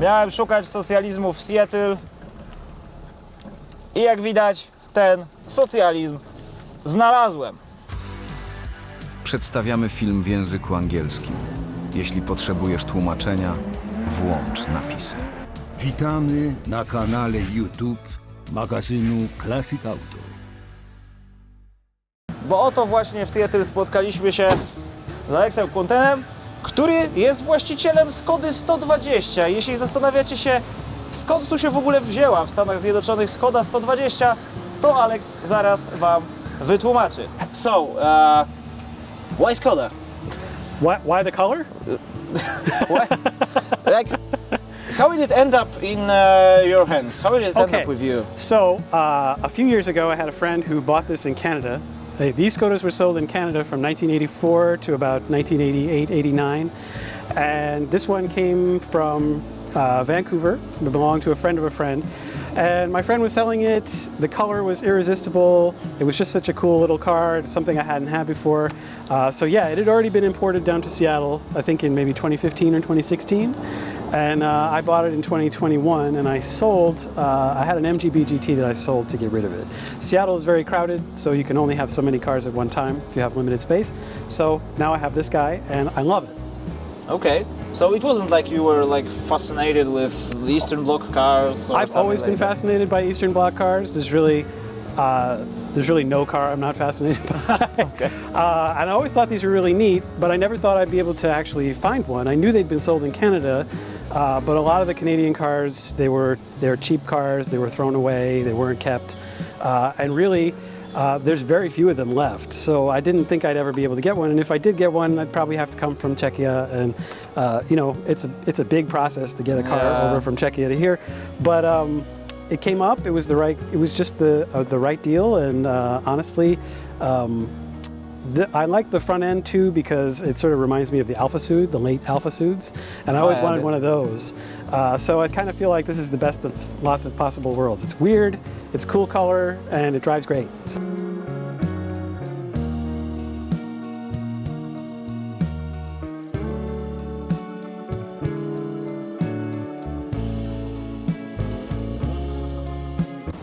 Miałem szukać socjalizmu w Seattle i jak widać, ten socjalizm znalazłem. Przedstawiamy film w języku angielskim. Jeśli potrzebujesz tłumaczenia, włącz napisy. Witamy na kanale YouTube magazynu Classic Auto. Bo oto właśnie w Seattle spotkaliśmy się z Aleksem Kuntenem, który jest właścicielem Skody 120. Jeśli zastanawiacie się, skąd tu się w ogóle wzięła w Stanach Zjednoczonych Skoda 120, to Alex zaraz Wam wytłumaczy. So, uh, why Skoda? Why, why the color? Like, how did it end up in uh, your hands? How did it end Okay. up with you? So, uh, a few years ago, I had a friend who bought this in Canada. Uh, These Skodas were sold in Canada from 1984 to about 1988 89. And this one came from uh, Vancouver, it belonged to a friend of a friend. And my friend was selling it. The color was irresistible. It was just such a cool little car, something I hadn't had before. Uh, so, yeah, it had already been imported down to Seattle, I think in maybe 2015 or 2016. And uh, I bought it in 2021 and I sold, uh, I had an MGB GT that I sold to get rid of it. Seattle is very crowded, so you can only have so many cars at one time if you have limited space. So now I have this guy and I love it. Okay, so it wasn't like you were like fascinated with the Eastern Bloc cars. Or I've always been that? fascinated by Eastern Bloc cars. There's really, uh, there's really no car I'm not fascinated by. Okay. Uh, and I always thought these were really neat, but I never thought I'd be able to actually find one. I knew they'd been sold in Canada, uh, but a lot of the Canadian cars, they were they were cheap cars. They were thrown away. They weren't kept, uh, and really. Uh, there's very few of them left, so I didn't think I'd ever be able to get one. And if I did get one, I'd probably have to come from Czechia, and uh, you know, it's a it's a big process to get a car Yeah. over from Czechia to here. But um, it came up. It was the right. It was just the uh, the right deal. And uh, honestly, um, the, I like the front end too because it sort of reminds me of the Alpha Sud, the late Alpha Suds, and I always wanted one of those. Uh, so I kind of feel like this is the best of lots of possible worlds. It's weird, it's cool color, and it drives great. So-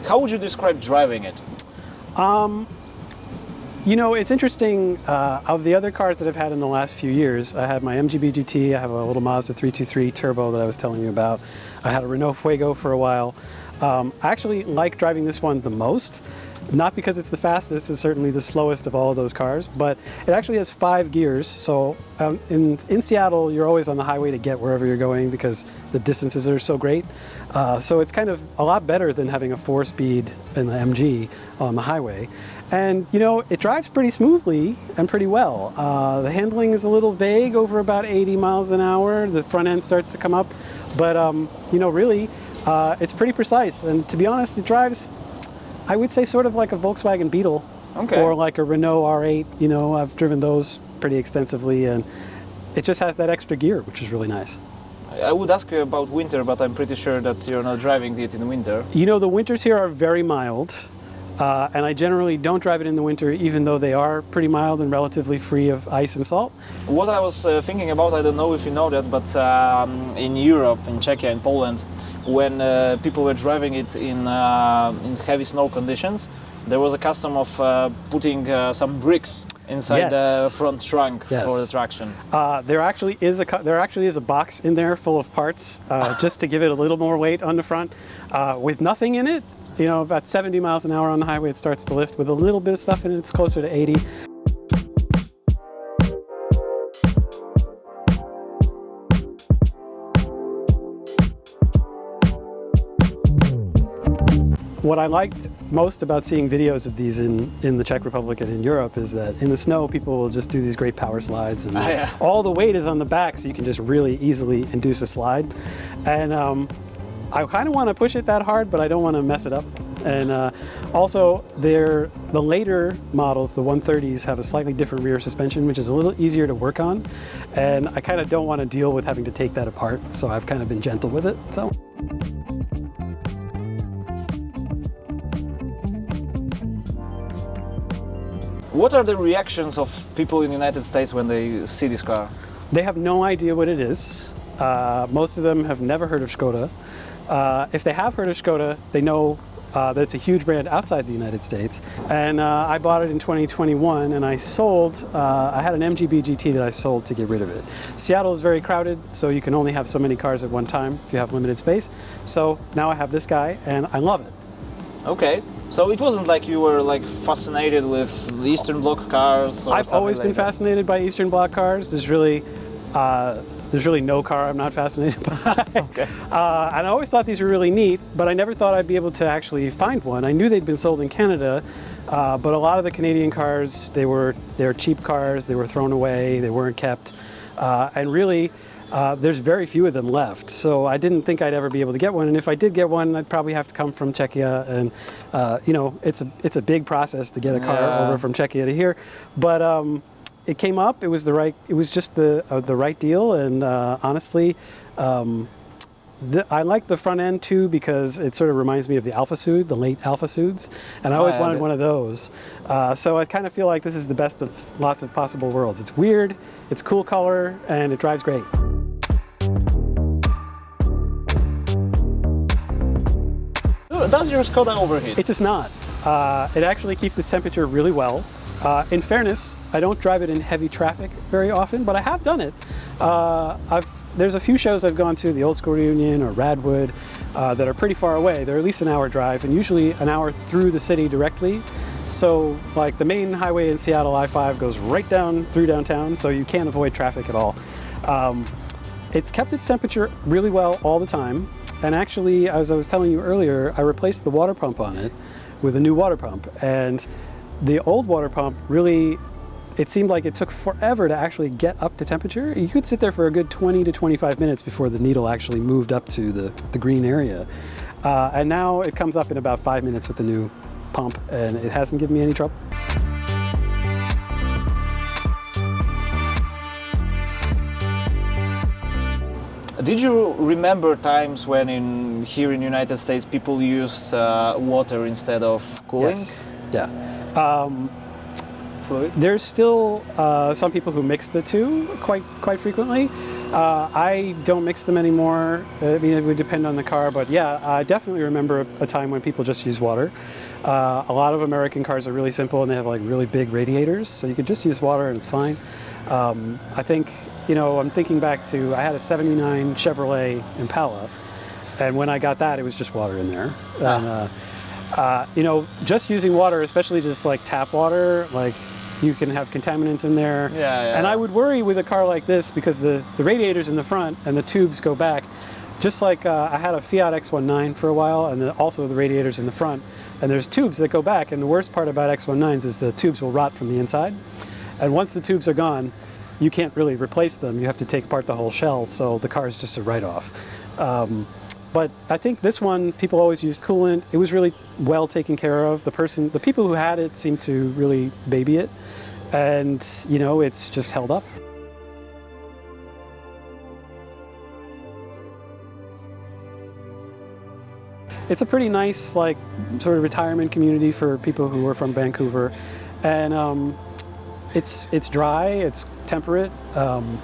How would you describe driving it? You know, it's interesting. Uh, of the other cars that I've had in the last few years, I had my MGB GT, I have a little Mazda 323 Turbo that I was telling you about. I had a Renault Fuego for a while. Um, I actually like driving this one the most. Not because it's the fastest, it's certainly the slowest of all of those cars, but it actually has five gears. So um, in, in Seattle, you're always on the highway to get wherever you're going because the distances are so great. Uh, so it's kind of a lot better than having a four speed in the MG on the highway. And you know, it drives pretty smoothly and pretty well. Uh, the handling is a little vague over about 80 miles an hour. The front end starts to come up, but um, you know, really, uh, it's pretty precise. And to be honest, it drives, I would say, sort of like a Volkswagen Beetle Okay. or like a Renault R8. You know, I've driven those pretty extensively, and it just has that extra gear, which is really nice. I would ask you about winter, but I'm pretty sure that you're not driving it in winter. You know, the winters here are very mild, uh, and I generally don't drive it in the winter, even though they are pretty mild and relatively free of ice and salt. What I was uh, thinking about, I don't know if you know that, but um, in Europe, in Czechia, in Poland, when uh, people were driving it in uh, in heavy snow conditions, there was a custom of uh, putting uh, some bricks inside Yes. the front trunk for the traction. Uh, there actually is a there actually is a box in there full of parts, uh, just to give it a little more weight on the front, uh, with nothing in it. You know, about 70 miles an hour on the highway, it starts to lift. With a little bit of stuff in it, it's closer to 80. What I liked most about seeing videos of these in, in the Czech Republic and in Europe is that in the snow, people will just do these great power slides, and yeah. all the weight is on the back, so you can just really easily induce a slide. And um, I kind of want to push it that hard, but I don't want to mess it up. And uh, also, they're, the later models, the 130s, have a slightly different rear suspension, which is a little easier to work on. And I kind of don't want to deal with having to take that apart, so I've kind of been gentle with it. So. What are the reactions of people in the United States when they see this car? They have no idea what it is. Uh, most of them have never heard of Skoda. Uh, if they have heard of Skoda, they know uh, that it's a huge brand outside the United States. And uh, I bought it in 2021 and I sold, uh, I had an MGB GT that I sold to get rid of it. Seattle is very crowded, so you can only have so many cars at one time if you have limited space. So now I have this guy and I love it. Okay. So it wasn't like you were like fascinated with Eastern Bloc cars. Or I've always like been that? fascinated by Eastern Bloc cars. There's really, uh, there's really no car I'm not fascinated by. Okay. Uh, and I always thought these were really neat, but I never thought I'd be able to actually find one. I knew they'd been sold in Canada, uh, but a lot of the Canadian cars, they were they were cheap cars. They were thrown away. They weren't kept, uh, and really. Uh, there's very few of them left, so I didn't think I'd ever be able to get one. And if I did get one, I'd probably have to come from Czechia, and uh, you know, it's a it's a big process to get a car Yeah. over from Czechia to here. But um, it came up. It was the right. It was just the uh, the right deal. And uh, honestly, um, the, I like the front end too because it sort of reminds me of the Alpha Sud, the late Alpha Suds, and I always yeah, wanted but- one of those. Uh, so I kind of feel like this is the best of lots of possible worlds. It's weird, it's cool color, and it drives great. Does your Skoda overheat? It does not. Uh, it actually keeps its temperature really well. Uh, in fairness, I don't drive it in heavy traffic very often, but I have done it. Uh, there's a few shows I've gone to, the Old School Reunion or Radwood, uh, that are pretty far away. They're at least an hour drive, and usually an hour through the city directly. So, like the main highway in Seattle, I-5 goes right down through downtown, so you can't avoid traffic at all. Um, it's kept its temperature really well all the time. And actually, as I was telling you earlier, I replaced the water pump on it with a new water pump. And the old water pump really, it seemed like it took forever to actually get up to temperature. You could sit there for a good 20 to 25 minutes before the needle actually moved up to the, the green area. Uh, and now it comes up in about five minutes with the new pump, and it hasn't given me any trouble. Did you remember times when in here in the United States people used uh, water instead of cooling Yes. Yeah. Um, fluid? There's still uh, some people who mix the two quite quite frequently. Uh, I don't mix them anymore. I mean, it would depend on the car, but yeah, I definitely remember a, time when people just use water. Uh, a lot of American cars are really simple and they have like really big radiators, so you could just use water and it's fine. Um, I think, you know, I'm thinking back to I had a '79 Chevrolet Impala, and when I got that, it was just water in there. And, uh, uh, you know, just using water, especially just like tap water, like you can have contaminants in there. Yeah, yeah. And I would worry with a car like this because the, the radiators in the front and the tubes go back. Just like uh, I had a Fiat X19 for a while, and the, also the radiators in the front, and there's tubes that go back. And the worst part about X19s is the tubes will rot from the inside. And once the tubes are gone, you can't really replace them. You have to take apart the whole shell, so the car is just a write-off. Um, but I think this one, people always used coolant. It was really well taken care of. The person, the people who had it seemed to really baby it, and you know, it's just held up. It's a pretty nice, like, sort of retirement community for people who are from Vancouver, and um, it's it's dry, it's temperate. Um,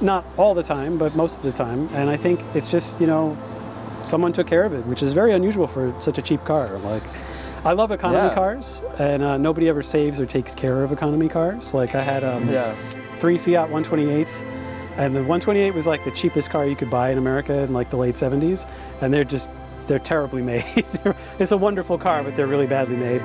Not all the time, but most of the time, and I think it's just you know someone took care of it, which is very unusual for such a cheap car. Like, I love economy Yeah. cars, and uh, nobody ever saves or takes care of economy cars. Like, I had um, Yeah. three Fiat 128s, and the 128 was like the cheapest car you could buy in America in like the late 70s, and they're just they're terribly made. it's a wonderful car, but they're really badly made.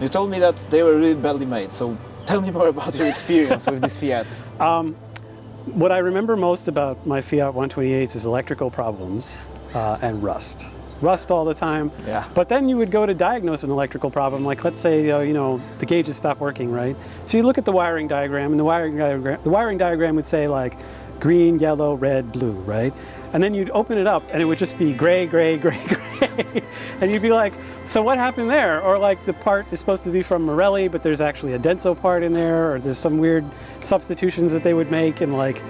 You told me that they were really badly made. So tell me more about your experience with these Fiats. What I remember most about my Fiat 128s is electrical problems uh, and rust. Rust all the time. Yeah. But then you would go to diagnose an electrical problem, like let's say uh, you know the gauges stop working, right? So you look at the wiring diagram, and the wiring diagram, the wiring diagram would say like green, yellow, red, blue, right? And then you'd open it up, and it would just be gray, gray, gray, gray, and you'd be like, so what happened there? Or like the part is supposed to be from Morelli, but there's actually a Denso part in there, or there's some weird substitutions that they would make, and like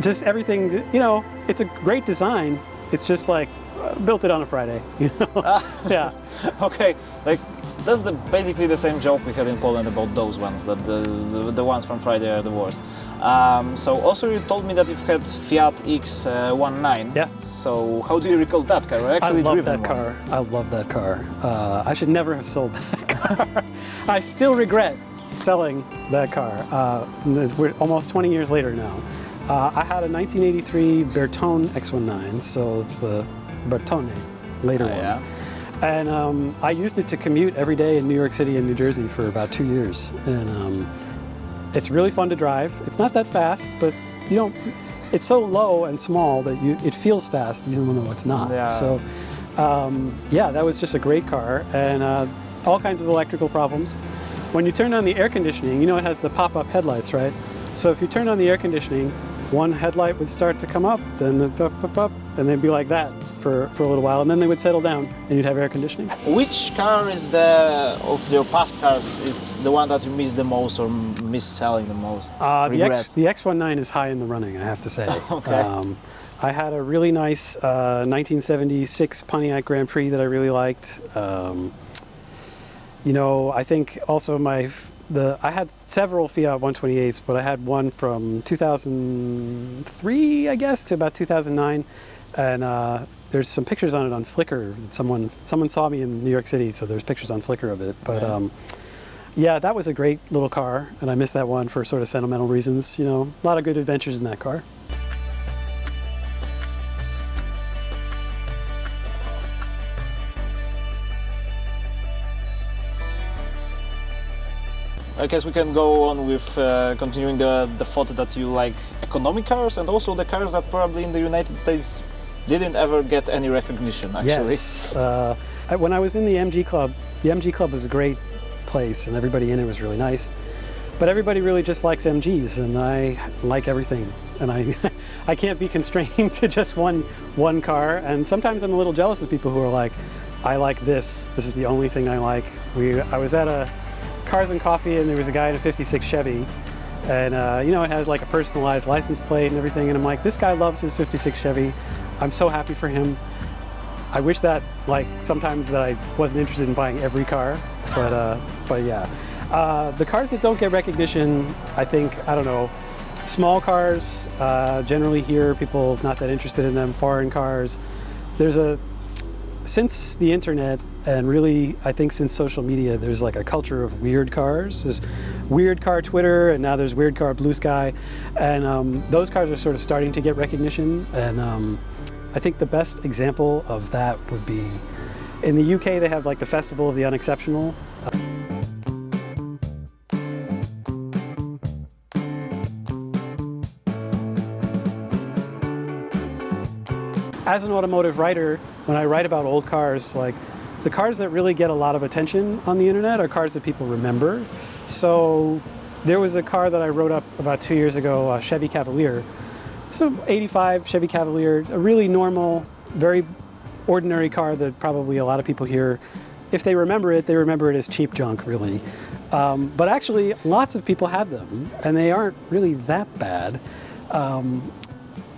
just everything. You know, it's a great design. It's just like built it on a Friday. You know? yeah. Okay, like that's the basically the same joke we had in Poland about those ones. That the the, the ones from Friday are the worst. Um, so also you told me that you've had Fiat X19. Yeah. So how do you recall that car? I I love that one. car. I love that car. Uh, I should never have sold that car. I still regret selling that car. Uh, we're almost 20 years later now. Uh, I had a 1983 Bertone X19, so it's the Bertone later one. yeah. And um, I used it to commute every day in New York City and New Jersey for about two years. And um, it's really fun to drive. It's not that fast, but you don't. It's so low and small that you it feels fast even though it's not. Yeah. So, um, yeah, that was just a great car and uh, all kinds of electrical problems. When you turn on the air conditioning, you know it has the pop-up headlights, right? So if you turn on the air conditioning, one headlight would start to come up, then the up, up, up, and they'd be like that for, for a little while, and then they would settle down, and you'd have air conditioning. Which car is the of your past cars is the one that you miss the most or miss selling the most? Uh, the, X, the X19 is high in the running, I have to say. Okay. Um, I had a really nice uh, 1976 Pontiac Grand Prix that I really liked. Um, you know, I think also my the I had several Fiat 128s, but I had one from 2003, I guess, to about 2009, and uh, there's some pictures on it on Flickr. Someone someone saw me in New York City, so there's pictures on Flickr of it. But Yeah. um, yeah, that was a great little car, and I miss that one for sort of sentimental reasons. You know, a lot of good adventures in that car. I guess we can go on with uh, continuing the, the thought that you like economic cars and also the cars that probably in the United States didn't ever get any recognition actually. Yes. Uh, when I was in the MG Club, the MG Club was a great place, and everybody in it was really nice. But everybody really just likes MGs, and I like everything, and I I can't be constrained to just one one car. And sometimes I'm a little jealous of people who are like, I like this. This is the only thing I like. We I was at a Cars and Coffee, and there was a guy in a '56 Chevy. And uh, you know, it had like a personalized license plate and everything. And I'm like, this guy loves his '56 Chevy. I'm so happy for him. I wish that like sometimes that I wasn't interested in buying every car, but uh, but yeah, uh, the cars that don't get recognition, I think I don't know, small cars uh, generally here people not that interested in them. Foreign cars, there's a since the internet and really I think since social media, there's like a culture of weird cars. There's weird car Twitter, and now there's weird car Blue Sky, and um, those cars are sort of starting to get recognition. And um, I think the best example of that would be in the UK. They have like the Festival of the Unexceptional. as an automotive writer, when I write about old cars, like the cars that really get a lot of attention on the internet are cars that people remember. So there was a car that I wrote up about two years ago, a Chevy Cavalier. So 85 Chevy Cavalier, a really normal, very ordinary car that probably a lot of people here, if they remember it, they remember it as cheap junk, really. Um, but actually, lots of people had them, and they aren't really that bad. Um,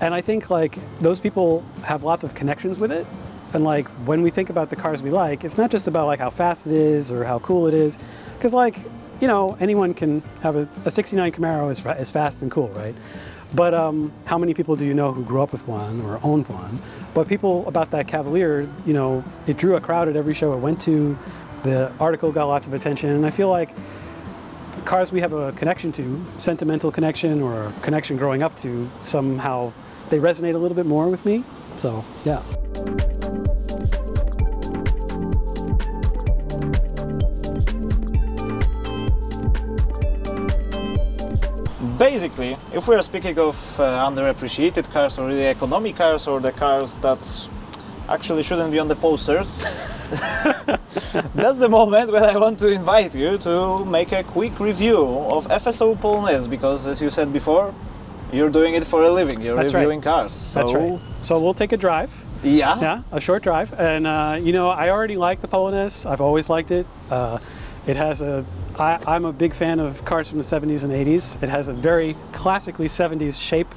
and I think like those people have lots of connections with it. And like when we think about the cars we like, it's not just about like how fast it is or how cool it is, because like you know anyone can have a, a '69 Camaro is, is fast and cool, right? But um, how many people do you know who grew up with one or owned one? But people about that Cavalier, you know, it drew a crowd at every show it went to. The article got lots of attention, and I feel like cars we have a connection to, sentimental connection or connection growing up to, somehow they resonate a little bit more with me. So, yeah. Basically, if we are speaking of uh, underappreciated cars or really economic cars or the cars that actually shouldn't be on the posters, that's the moment when I want to invite you to make a quick review of FSO Polonaise because, as you said before, you're doing it for a living. You're That's right. reviewing cars. So, That's right. So we'll take a drive. Yeah. Yeah, a short drive. And, uh, you know, I already like the Polonaise. I've always liked it. Uh, it has a, I, I'm a big fan of cars from the 70s and 80s. It has a very classically 70s shape.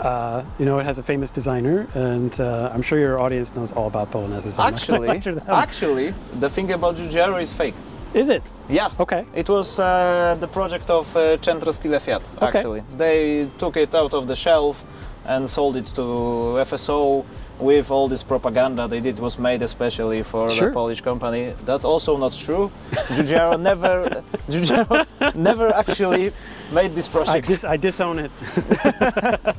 Uh, you know, it has a famous designer, and uh, I'm sure your audience knows all about Polonaises. I'm Actually, actually, the thing about Giugiaro is fake. is it? Yeah. Okay. It was uh, the project of uh, Centro Stile Fiat, Okay. actually. They took it out of the shelf and sold it to FSO with all this propaganda they did was made especially for Sure. the Polish company. That's also not true. Giugiaro never Giugiaro never actually made this I, project. dis- I disown it.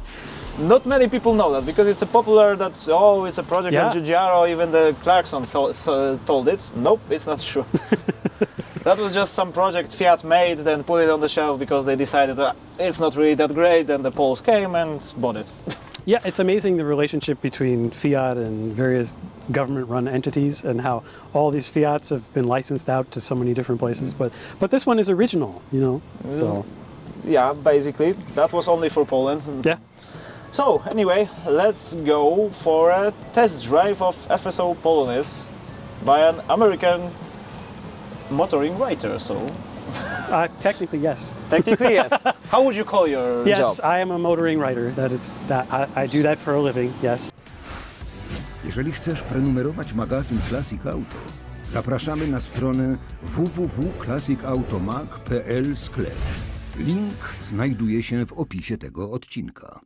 Not many people know that because it's a popular that oh it's a project Yeah. of Giugiaro. Even the Clarkson so, so, told it. Nope, it's not true. that was just some project Fiat made, then put it on the shelf because they decided uh, it's not really that great. Then the Poles came and bought it. Yeah, it's amazing the relationship between Fiat and various government-run entities, and how all these Fiats have been licensed out to so many different places. Mm. But but this one is original, you know. Mm. So Yeah, basically that was only for Poland. And yeah, So anyway, let's go for a test drive of FSO Polonis by an American motoring writer. So uh, technically yes. technically yes. How would you call your Yes, job? I am a motoring writer. That is that I, I do that for a living. Yes. Jeżeli chcesz prenumerować magazyn Classic Auto, zapraszamy na stronę www.classicautomac.pl sklep. Link znajduje się w opisie tego odcinka.